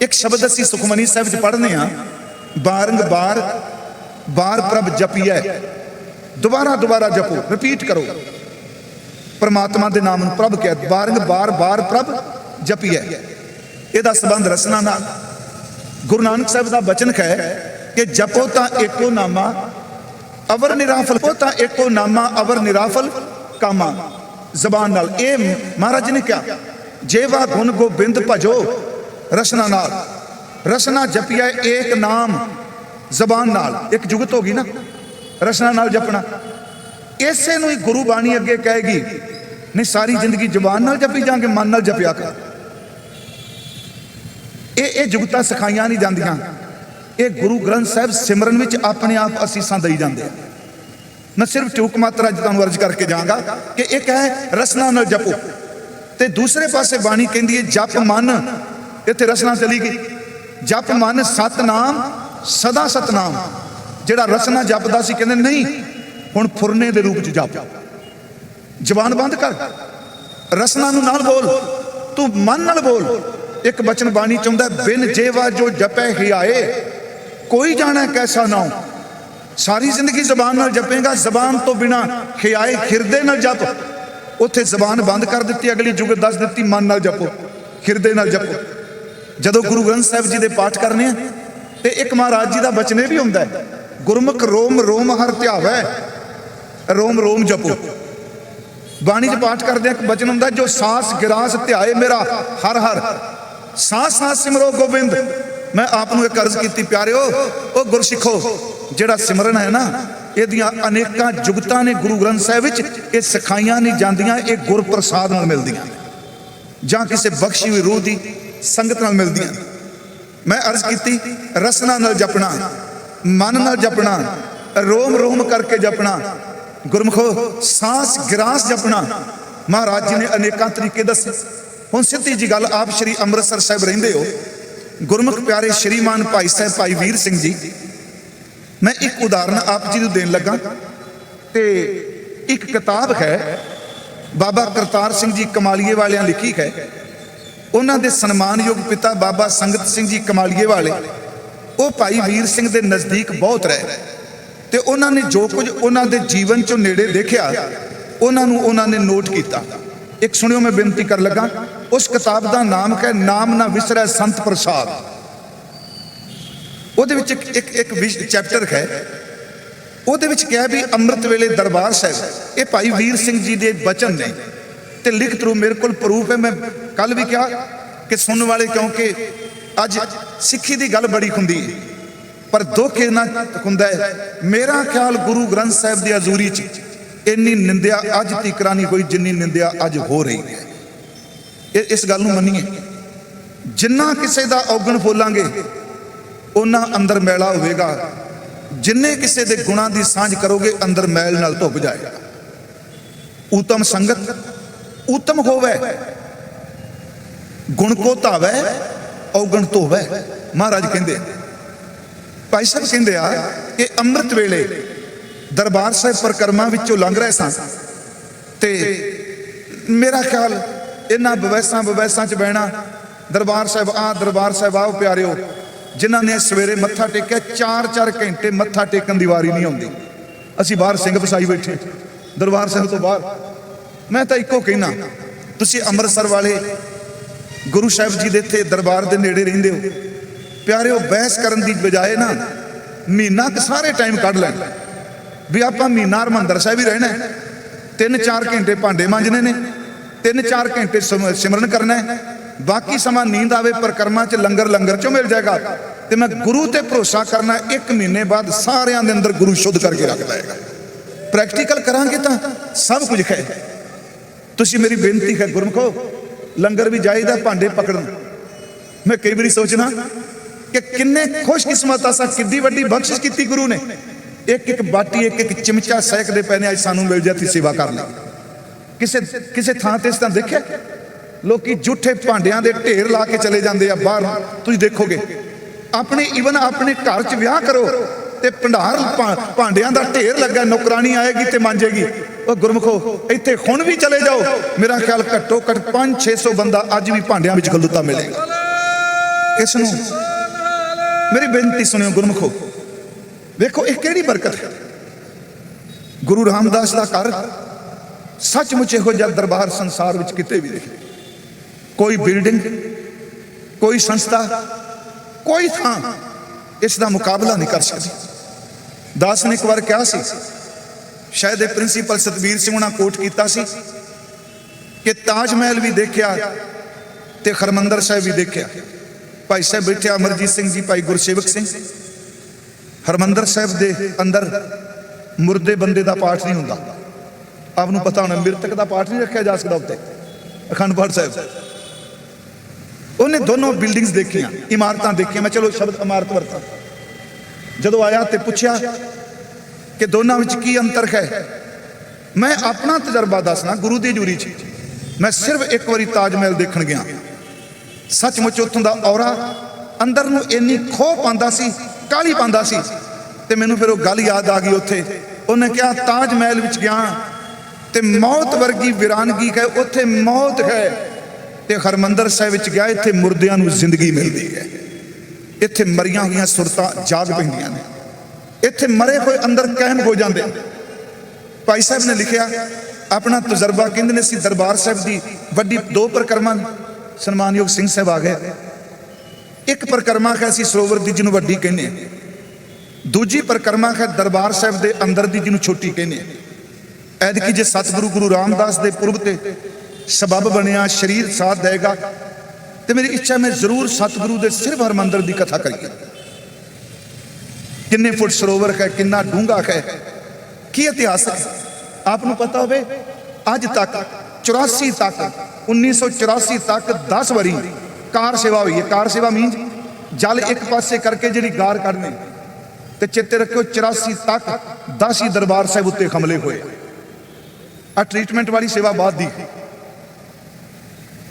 ਇੱਕ ਸ਼ਬਦ ਅਸੀਂ ਸੁਖਮਨੀ ਸਾਹਿਬ 'ਚ ਪੜ੍ਹਨੇ ਆ ਬਾਰੰਗ ਬਾਰ ਬਾਰ ਪ੍ਰਭ ਜਪੀਐ। ਦੁਬਾਰਾ ਦੁਬਾਰਾ ਜਪੋ ਰਿਪੀਟ ਕਰੋ। ਪਰਮਾਤਮਾ ਦੇ ਨਾਮ ਨੂੰ ਪ੍ਰਭ ਕਹਿ, ਬਾਰੰਗ ਬਾਰ ਬਾਰ ਪ੍ਰਭ ਜਪੀਐ। ਇਹਦਾ ਸੰਬੰਧ ਰਸਨਾ ਨਾਲ। ਗੁਰੂ ਨਾਨਕ ਸਾਹਿਬ ਦਾ ਬਚਨ ਹੈ ਕਿ ਜਪੋ ਤਾਂ ਏਕੋ ਨਾਮਾ, ਅਵਰ ਨਿਰਾਫਲ ਕੋ ਤਾਂ ਏਕੋ ਨਾਮਾ, ਅਵਰ ਨਿਰਾਫਲ ਕਾਮਾ। ਜ਼ਬਾਨ ਨਾਲ, ਇਹ ਮਹਾਰਾਜ ਨੇ ਕਿਹਾ ਜੇਵਾ ਗੁਣ ਗੋਬਿੰਦ ਭਜੋ ਰਸਨਾ ਨਾਲ। ਰਸਨਾ ਜਪਿਆ ਏਕ ਨਾਮ। ਜ਼ਬਾਨ ਨਾਲ। ਇੱਕ ਜੁਗਤ ਹੋ ਗਈ ਨਾ। ਰਸਨਾ ਨਾਲ ਜਪਣਾ। ਇਸੇ ਨੂੰ ਹੀ ਗੁਰੂ ਬਾਣੀ ਅੱਗੇ ਕਹੇਗੀ, ਨਹੀਂ, ਸਾਰੀ ਜ਼ਿੰਦਗੀ ਜ਼ਬਾਨ ਨਾਲ ਜਪੀ ਜਾਂਗੇ ਮਨ ਨਾਲ ਜਪਿਆ ਕਰ। ਇਹ ਇਹ ਜੁਗਤਾਂ ਸਿਖਾਈਆਂ ਨਹੀਂ ਜਾਂਦੀਆਂ। ਇਹ ਗੁਰੂ ਗ੍ਰੰਥ ਸਾਹਿਬ ਸਿਮਰਨ ਵਿੱਚ ਆਪਣੇ ਆਪ ਅਸੀਸਾਂ ਦੇਈ ਜਾਂਦੇ ਆ। ਮੈਂ ਸਿਰਫ ਚੂਕ ਮਾਤਰਾ ਅੱਜ ਤੁਹਾਨੂੰ ਅਰਜ਼ ਕਰਕੇ ਜਾਵਾਂਗਾ ਕਿ ਇੱਕ ਹੈ ਰਸਨਾ ਨਾਲ ਜਪੋ। ਤੇ ਦੂਸਰੇ ਪਾਸੇ ਬਾਣੀ ਕਹਿੰਦੀ ਹੈ, ਜਪ ਮਨ ਇੱਥੇ ਰਸਨਾ ਚਲੀ ਗਈ। ਜਪ ਮਨ ਸਤਨਾਮ, ਸਦਾ ਸਤਨਾਮ। ਜਿਹੜਾ ਰਸਨਾ ਜਪਦਾ ਸੀ ਕਹਿੰਦੇ, ਨਹੀਂ, ਹੁਣ ਫੁਰਨੇ ਦੇ ਰੂਪ ਚ ਜਪ। ਜ਼ਬਾਨ ਬੰਦ ਕਰ। ਰਸਨਾ ਨੂੰ ਨਾਲ ਬੋਲ। ਤੂੰ ਮਨ ਨਾਲ ਬੋਲ। ਇੱਕ ਬਚਨ ਬਾਣੀ ਚਾਹੁੰਦਾ ਬਿਨ ਜੇਵਾ ਜੋ ਜਪੈ ਹਿਆਏ ਕੋਈ ਜਾਣਾ ਕੈਸਾ ਨਾਉ ਸਾਰੀ ਜ਼ਿੰਦਗੀ ਜ਼ਬਾਨ ਨਾਲ ਜਪੇਗਾ, ਜ਼ਬਾਨ ਤੋਂ ਬਿਨਾ ਹਿਆਏ ਖਿਰਦੇ ਨਾਲ ਜਪ। ਉੱਥੇ ਜ਼ਬਾਨ ਬੰਦ ਕਰ ਦਿੱਤੀ, ਅਗਲੀ ਜੁਗਤ ਦੱਸ ਦਿੱਤੀ, ਮਨ ਨਾਲ ਜਪੋ, ਖਿਰਦੇ ਨਾਲ ਜਪੋ। ਜਦੋਂ ਗੁਰੂ ਗ੍ਰੰਥ ਸਾਹਿਬ ਜੀ ਦੇ ਪਾਠ ਕਰਨੇ ਆ, ਤੇ ਇੱਕ ਮਹਾਰਾਜ ਜੀ ਦਾ ਬਚਨ ਇਹ ਵੀ ਹੁੰਦਾ ਹੈ। ਗੁਰਮੁਖ ਰੋਮ ਰੋਮ ਹਰ ਧਿਆਵੈ, ਰੋਮ ਰੋਮ ਜਪੋ। ਬਾਣੀ 'ਚ ਪਾਠ ਕਰਦੇ ਇੱਕ ਬਚਨ ਹੁੰਦਾ, ਜੋ ਸਾਸ ਗਿਰਾਸ ਧਿਆਏ ਮੇਰਾ, ਹਰ ਹਰ। ਸਾਸ ਸਾਸ ਸਿਮਰੋ ਗੋਬਿੰਦ। ਮੈਂ ਆਪ ਨੂੰ ਇੱਕ ਅਰਜ਼ ਕੀਤੀ, ਪਿਆਰਿਓ, ਉਹ ਗੁਰਸਿੱਖੋ, ਜਿਹੜਾ ਸਿਮਰਨ ਹੈ ਨਾ, ਇਹਦੀਆਂ ਅਨੇਕਾਂ ਜੁਗਤਾਂ ਨੇ ਗੁਰੂ ਗ੍ਰੰਥ ਸਾਹਿਬ ਵਿੱਚ, ਇਹ ਸਿਖਾਈਆਂ ਨਹੀਂ ਜਾਂਦੀਆਂ, ਇਹ ਗੁਰ ਪ੍ਰਸਾਦ ਨਾਲ ਮਿਲਦੀਆਂ। ਜਾਂ ਕਿਸੇ ਬਖਸ਼ੀ ਹੋਈ ਰੂਹ ਦੀ ਸੰਗਤ ਨਾਲ ਮਿਲਦੀਆਂ। ਮੈਂ ਅਰਜ਼ ਕੀਤੀ, ਰਸਨਾ ਨਾਲ ਜਪਣਾ, ਮਨ ਨਾਲ ਜਪਣਾ, ਰੋਮ ਰੋਮ ਕਰਕੇ ਜਪਣਾ, ਗੁਰਮਖੋ, ਸਾਸ ਗਰਾਸ ਜਪਣਾ। ਮਹਾਰਾਜ ਜੀ ਨੇ ਅਨੇਕਾਂ ਤਰੀਕੇ ਦੱਸੇ। ਹੁਣ ਸਿੱਧੀ ਜੀ ਗੱਲ, ਆਪ ਸ਼੍ਰੀ ਅੰਮ੍ਰਿਤਸਰ ਸਾਹਿਬ ਰਹਿੰਦੇ ਹੋ। ਗੁਰਮੁਖ ਪਿਆਰੇ ਸ਼੍ਰੀਮਾਨ ਭਾਈ ਸਾਹਿਬ, ਭਾਈ ਵੀਰ ਸਿੰਘ ਜੀ, ਮੈਂ ਇੱਕ ਉਦਾਹਰਨ ਆਪ ਜੀ ਨੂੰ ਦੇਣ ਲੱਗਾ। ਤੇ ਇੱਕ ਕਿਤਾਬ ਹੈ, ਬਾਬਾ ਕਰਤਾਰ ਸਿੰਘ ਜੀ ਕਮਾਲੀਏ ਵਾਲਿਆਂ ਲਿਖੀ ਹੈ। ਉਹਨਾਂ ਦੇ ਸਨਮਾਨਯੋਗ ਪਿਤਾ ਬਾਬਾ ਸੰਗਤ ਸਿੰਘ ਜੀ ਕਮਾਲੀਏ ਵਾਲੇ, ਉਹ ਭਾਈ ਵੀਰ ਸਿੰਘ ਦੇ ਨਜ਼ਦੀਕ ਬਹੁਤ ਰਹੇ ਤੇ ਉਹਨਾਂ ਨੇ ਜੋ ਕੁਝ ਉਹਨਾਂ ਦੇ ਜੀਵਨ ਚੋਂ ਨੇੜੇ ਦੇਖਿਆ, ਉਹਨਾਂ ਨੂੰ ਉਹਨਾਂ ਨੇ ਨੋਟ ਕੀਤਾ। ਇੱਕ ਸੁਣਿਓ ਮੈਂ ਬੇਨਤੀ ਕਰ ਲੱਗਾ, ਉਸ ਕਿਤਾਬ ਦਾ ਨਾਮ ਹੈ ਨਾਮ ਨਾ ਵਿਸਰੈ ਸੰਤ ਪ੍ਰਸਾਦ। ਉਹਦੇ ਵਿੱਚ ਇੱਕ ਇੱਕ ਇੱਕ ਚੈਪਟਰ ਹੈ। ਉਹਦੇ ਵਿੱਚ ਕਿਹਾ ਵੀ ਅੰਮ੍ਰਿਤ ਵੇਲੇ ਦਰਬਾਰ ਸਾਹਿਬ, ਇਹ ਭਾਈ ਵੀਰ ਸਿੰਘ ਜੀ ਦੇ ਬਚਨ ਨੇ। ਤੇ ਲਿਖਤ ਰੂ ਮੇਰੇ ਕੋਲ ਪ੍ਰੂਫ ਹੈ, ਮੈਂ ਕੱਲ ਵੀ ਕਿਹਾ ਕਿ ਸੁਣਨ ਵਾਲੇ ਕਿਉਂਕਿ ਅੱਜ ਸਿੱਖੀ ਦੀ ਗੱਲ ਬੜੀ ਹੁੰਦੀ ਹੈ। ਪਰ ਦੁੱਖ ਇਹਨਾਂ ਹੁੰਦਾ ਹੈ, ਮੇਰਾ ਖਿਆਲ ਗੁਰੂ ਗ੍ਰੰਥ ਸਾਹਿਬ ਦੀ ਹਜ਼ੂਰੀ 'ਚ ਇੰਨੀ ਨਿੰਦਿਆ ਅੱਜ ਤੀਕਰਾ ਨਹੀਂ ਹੋਈ ਜਿੰਨੀ ਨਿੰਦਿਆ ਅੱਜ ਹੋ ਰਹੀ ਹੈ। ਇਹ ਇਸ ਗੱਲ ਨੂੰ ਮੰਨੀਏ, ਜਿੰਨਾ ਕਿਸੇ ਦਾ ਔਗਣ ਫੋਲਾਂਗੇ ਉਹਨਾਂ ਅੰਦਰ ਮੈਲਾ ਹੋਵੇਗਾ। ਜਿੰਨੇ ਕਿਸੇ ਦੇ ਗੁਣਾਂ ਦੀ ਸਾਂਝ ਕਰੋਗੇ, ਅੰਦਰ ਮੈਲ ਨਾਲ ਧੁੱਪ ਜਾਏਗਾ। ਉਤਮ ਸੰਗਤ ਉਤਮ ਹੋਵੇ। ਗੁਣ ਕੋ ਧਾਵੇ ਔਗਣ ਧੋਵੈ। ਮਹਾਰਾਜ ਕਹਿੰਦੇ ਭਾਈ ਸਾਹਿਬ ਕਹਿੰਦੇ ਆ ਕਿ ਅੰਮ੍ਰਿਤ ਵੇਲੇ ਦਰਬਾਰ ਸਾਹਿਬ ਪਰਕਰਮਾ ਵਿੱਚੋਂ ਲੰਘ ਰਹੇ ਸਾਂ ਤੇ ਮੇਰਾ ਖਿਆਲ ਇਹਨਾਂ ਬਵੈਸਾਂ ਬਵੈਸਾਂ 'ਚ ਬਹਿਣਾ, ਦਰਬਾਰ ਸਾਹਿਬ ਆ, ਦਰਬਾਰ ਸਾਹਿਬ ਆਓ ਪਿਆਰਿਓ, ਜਿਨ੍ਹਾਂ ਨੇ ਸਵੇਰੇ ਮੱਥਾ ਟੇਕਿਆ 4-4 ਘੰਟੇ ਮੱਥਾ ਟੇਕਣ ਦੀ ਵਾਰੀ ਨਹੀਂ ਆਉਂਦੀ। ਅਸੀਂ ਬਾਹਰ ਸਿੰਘ ਵਸਾਈ ਬੈਠੇ ਦਰਬਾਰ ਸਾਹਿਬ ਤੋਂ ਬਾਹਰ। ਮੈਂ ਤਾਂ ਇੱਕੋ ਕਹਿਣਾ, ਤੁਸੀਂ ਅੰਮ੍ਰਿਤਸਰ ਵਾਲੇ ਗੁਰੂ ਸਾਹਿਬ ਜੀ ਦੇ ਇੱਥੇ ਦਰਬਾਰ ਦੇ ਨੇੜੇ ਰਹਿੰਦੇ ਹੋ। ਪਿਆਰਿਓ, ਬਹਿਸ ਕਰਨ ਦੀ ਬਜਾਏ ਨਾ ਮਹੀਨਾ ਕੁ ਸਾਰੇ ਟਾਈਮ ਕੱਢ ਲੈਣ ਵੀ ਆਪਾਂ ਮਹੀਨਾ ਹਰਮੰਦਰ ਸਾਹਿਬ ਹੀ ਰਹਿਣਾ ਤਿੰਨ ਚਾਰ ਘੰਟੇ ਭਾਂਡੇ ਮਾਂਜਣੇ ਨੇ। ਤਿੰਨ ਚਾਰ ਘੰਟੇ ਸਿਮਰਨ ਕਰਨਾ ਹੈ। ਬਾਕੀ ਸਮਾਂ ਨੀਂਦ ਆਵੇ, ਪਰਕਰਮਾ ਚ ਲੰਗਰ ਲੰਗਰ ਚੋਂ ਮਿਲ ਜਾਏਗਾ। ਤੇ ਮੈਂ ਗੁਰੂ ਤੇ ਭਰੋਸਾ ਕਰਨਾ ਇੱਕ ਮਹੀਨੇ ਬਾਅਦ ਸਾਰਿਆਂ ਦੇ ਅੰਦਰ ਗੁਰੂ ਸ਼ੁੱਧ ਕਰਕੇ ਰੱਖ ਲਏਗਾ। ਪ੍ਰੈਕਟੀਕਲ ਕਰਾਂਗੇ ਤਾਂ ਸਭ ਕੁਝ ਹੈ ਤੁਸੀਂ ਮੇਰੀ ਬੇਨਤੀ ਹੈ, ਗੁਰਮਖੋ ਲੰਗਰ ਵੀ ਜਾਈਦਾ, ਭਾਂਡੇ ਪਕੜਨ। ਮੈਂ ਕਈ ਵਾਰੀ ਸੋਚਣਾ ਕਿ ਕਿੰਨੇ ਖੁਸ਼ਕਿਸਮਤ ਆ ਸਾ ਕਿੱਡੀ ਵੱਡੀ ਬਖਸ਼ਿਸ਼ ਕੀਤੀ ਗੁਰੂ ਨੇ। ਇੱਕ ਇੱਕ ਬਾਟੀ, ਇੱਕ ਇੱਕ ਚਮਚਾ ਸਹਿਕਦੇ ਪਏ ਨੇ ਅੱਜ ਸਾਨੂੰ ਮਿਲ ਜਾਂਦੀ ਸੇਵਾ ਕਰ ਲਈ। ਕਿਸੇ ਕਿਸੇ ਥਾਂ ਤੇ ਇਸ ਤਾਂ ਦੇਖਿਆ, ਲੋਕੀ ਝੂਠੇ ਭਾਂਡਿਆਂ ਦੇ ਢੇਰ ਲਾ ਕੇ ਚਲੇ ਜਾਂਦੇ ਆ ਬਾਹਰ। ਤੁਸੀਂ ਦੇਖੋਗੇ, ਆਪਣੇ ਇਵਨ ਆਪਣੇ ਘਰ 'ਚ ਵਿਆਹ ਕਰੋ ਤੇ ਭੰਡਾਰ ਭਾਂਡਿਆਂ ਦਾ ਢੇਰ ਲੱਗਾ ਨੌਕਰਾਨੀ ਆਏਗੀ ਤੇ ਮਾਂਜੇਗੀ ਉਹ ਗੁਰਮਖੋ, ਇੱਥੇ ਹੁਣ ਵੀ ਚਲੇ ਜਾਓ। ਮੇਰਾ ਖਿਆਲ ਘੱਟੋ ਘੱਟ 5-600 ਬੰਦਾ ਅੱਜ ਵੀ ਭਾਂਡਿਆਂ ਵਿੱਚ ਗਲੁੱਤਾ ਮਿਲੇਗਾ। ਇਸ ਨੂੰ ਮੇਰੀ ਬੇਨਤੀ ਸੁਣਿਓ ਗੁਰਮਖੋ। ਵੇਖੋ, ਇਹ ਕਿਹੜੀ ਬਰਕਤ ਹੈ? ਗੁਰੂ ਰਾਮਦਾਸ ਦਾ ਘਰ ਸੱਚਮੁੱਚ ਇਹੋ ਜਿਹਾ ਦਰਬਾਰ ਸੰਸਾਰ ਵਿੱਚ ਕਿਤੇ ਵੀ ਨਹੀਂ। ਕੋਈ ਬਿਲਡਿੰਗ, ਕੋਈ ਸੰਸਥਾ, ਕੋਈ ਥਾਂ ਇਸ ਦਾ ਮੁਕਾਬਲਾ ਨਹੀਂ ਕਰ ਸਕਦੀ। ਦਾਸ ਨੇ ਇੱਕ ਵਾਰ ਕਿਹਾ ਸੀ ਸ਼ਾਇਦ ਇਹ ਪ੍ਰਿੰਸੀਪਲ ਸਤਵੀਰ ਸਿੰਘ ਉਹਨਾਂ ਕੋਟ ਕੀਤਾ ਸੀ ਕਿ ਤਾਜ ਮਹਿਲ ਵੀ ਦੇਖਿਆ ਤੇ ਹਰਮੰਦਰ ਸਾਹਿਬ ਵੀ ਦੇਖਿਆ। ਭਾਈ ਸਾਹਿਬ ਬੈਠੇ ਅਮਰਜੀਤ ਸਿੰਘ ਜੀ, ਭਾਈ ਗੁਰਸੇਵਕ ਸਿੰਘ। ਹਰਮੰਦਰ ਸਾਹਿਬ ਦੇ ਅੰਦਰ ਮੁਰਦੇ ਬੰਦੇ ਦਾ ਪਾਠ ਨਹੀਂ ਹੁੰਦਾ। ਆਪ ਨੂੰ ਪਤਾ ਹੋਣਾ, ਮ੍ਰਿਤਕ ਦਾ ਪਾਠ ਨਹੀਂ ਰੱਖਿਆ ਜਾ ਸਕਦਾ ਉੱਤੇ। ਅਖੰਡ ਪਾਠ ਸਾਹਿਬ। ਉਹਨੇ ਦੋਨੋਂ ਬਿਲਡਿੰਗਸ ਦੇਖੀਆਂ, ਇਮਾਰਤਾਂ ਦੇਖੀਆਂ। ਮੈਂ ਚਲੋ ਸ਼ਬਦ ਇਮਾਰਤ ਵਰਤਾਂ। ਜਦੋਂ ਆਇਆ ਤੇ ਪੁੱਛਿਆ ਕਿ ਦੋਨਾਂ ਵਿੱਚ ਕੀ ਅੰਤਰ ਹੈ? ਮੈਂ ਆਪਣਾ ਤਜਰਬਾ ਦੱਸਣਾ ਗੁਰੂ ਦੀ ਜੂਰੀ 'ਚ। ਮੈਂ ਸਿਰਫ ਇੱਕ ਵਾਰੀ ਤਾਜ ਮਹਿਲ ਦੇਖਣ ਗਿਆ। ਸੱਚਮੁੱਚ ਉੱਥੋਂ ਦਾ ਔਰਾ ਅੰਦਰ ਨੂੰ ਇੰਨੀ ਖੋਹ ਪਾਉਂਦਾ ਸੀ ਕਾਲੀ ਪਾਉਂਦਾ ਸੀ, ਤੇ ਮੈਨੂੰ ਫਿਰ ਉਹ ਗੱਲ ਯਾਦ ਆ ਗਈ ਉੱਥੇ। ਉਹਨੇ ਕਿਹਾ, ਤਾਜ ਮਹਿਲ ਵਿੱਚ ਗਿਆ ਤੇ ਮੌਤ ਵਰਗੀ ਵਿਰਾਨਗੀ ਹੈ, ਉੱਥੇ ਮੌਤ ਹੈ। ਤੇ ਹਰਮੰਦਰ ਸਾਹਿਬ ਵਿੱਚ ਗਿਆ, ਇੱਥੇ ਮੁਰਦਿਆਂ ਨੂੰ ਜ਼ਿੰਦਗੀ ਮਿਲਦੀ ਹੈ। ਇੱਥੇ ਮਰੀਆਂ ਹੋਈਆਂ ਸੁਰਤਾਂ ਜਾਗ ਪੈਂਦੀਆਂ ਨੇ। ਇੱਥੇ ਮਰੇ ਹੋਏ ਅੰਦਰ ਕਾਇਮ ਹੋ ਜਾਂਦੇ। ਨੇ। ਭਾਈ ਸਾਹਿਬ ਨੇ ਲਿਖਿਆ, ਆਪਣਾ ਤਜਰਬਾ ਕਹਿੰਦੇ ਨੇ, ਅਸੀਂ ਦਰਬਾਰ ਸਾਹਿਬ ਦੀ ਵੱਡੀ ਦੋ ਪ੍ਰਕਰਮਾਂ ਸਨਮਾਨਯੋਗ ਸਿੰਘ ਸਾਹਿਬ ਆ ਗਏ। ਇੱਕ ਪ੍ਰਕਰਮਾ ਹੈ ਅਸੀਂ ਸਰੋਵਰ ਦੀ ਜਿਹਨੂੰ ਵੱਡੀ ਕਹਿੰਦੇ ਹਾਂ। ਦੂਜੀ ਪ੍ਰਕਰਮਾ ਹੈ ਦਰਬਾਰ ਸਾਹਿਬ ਦੇ ਅੰਦਰ ਦੀ ਜਿਹਨੂੰ ਛੋਟੀ ਕਹਿੰਦੇ ਹਾਂ। ਐਦਕੀ ਜੇ ਸਤਿਗੁਰੂ ਗੁਰੂ ਰਾਮਦਾਸ ਦੇ ਪੁਰਬ ਤੇ ਸਬਬ ਬਣਿਆ, ਸ਼ਰੀਰ ਸਾਥ ਦੇਗਾ, ਤੇ ਮੇਰੀ ਇੱਛਾ ਮੈਂ ਜ਼ਰੂਰ ਸਤਿਗੁਰੂ ਦੇ ਸਿਰਫ ਹਰਮੰਦਰ ਦੀ ਕਥਾ ਕਰੀਏ। ਕਿੰਨੇ ਫੁੱਟ ਸਰੋਵਰ ਹੈ, ਕਿੰਨਾ ਡੂੰਘਾ ਹੈ, ਕੀ ਇਤਿਹਾਸ ਹੈ? ਆਪ ਨੂੰ ਪਤਾ ਹੋਵੇ, ਅੱਜ ਤੱਕ 84 ਤੱਕ 1984 ਤੱਕ 10 ਵਾਰੀ ਕਾਰ ਸੇਵਾ ਹੋਈ ਹੈ। ਕਾਰ ਸੇਵਾ ਮੀਨਸ ਜਲ ਇੱਕ ਪਾਸੇ ਕਰਕੇ ਜਿਹੜੀ ਗਾਰ ਕੱਢਣੀ। ਤੇ ਚਿੱਤੇ ਰੱਖਿਓ 84 ਤੱਕ 10 ਹੀ ਦਰਬਾਰ ਸਾਹਿਬ ਉੱਤੇ ਹਮਲੇ ਹੋਏ। ਆ ਟ੍ਰੀਟਮੈਂਟ ਵਾਲੀ ਸੇਵਾ ਬਾਅਦ ਦੀ।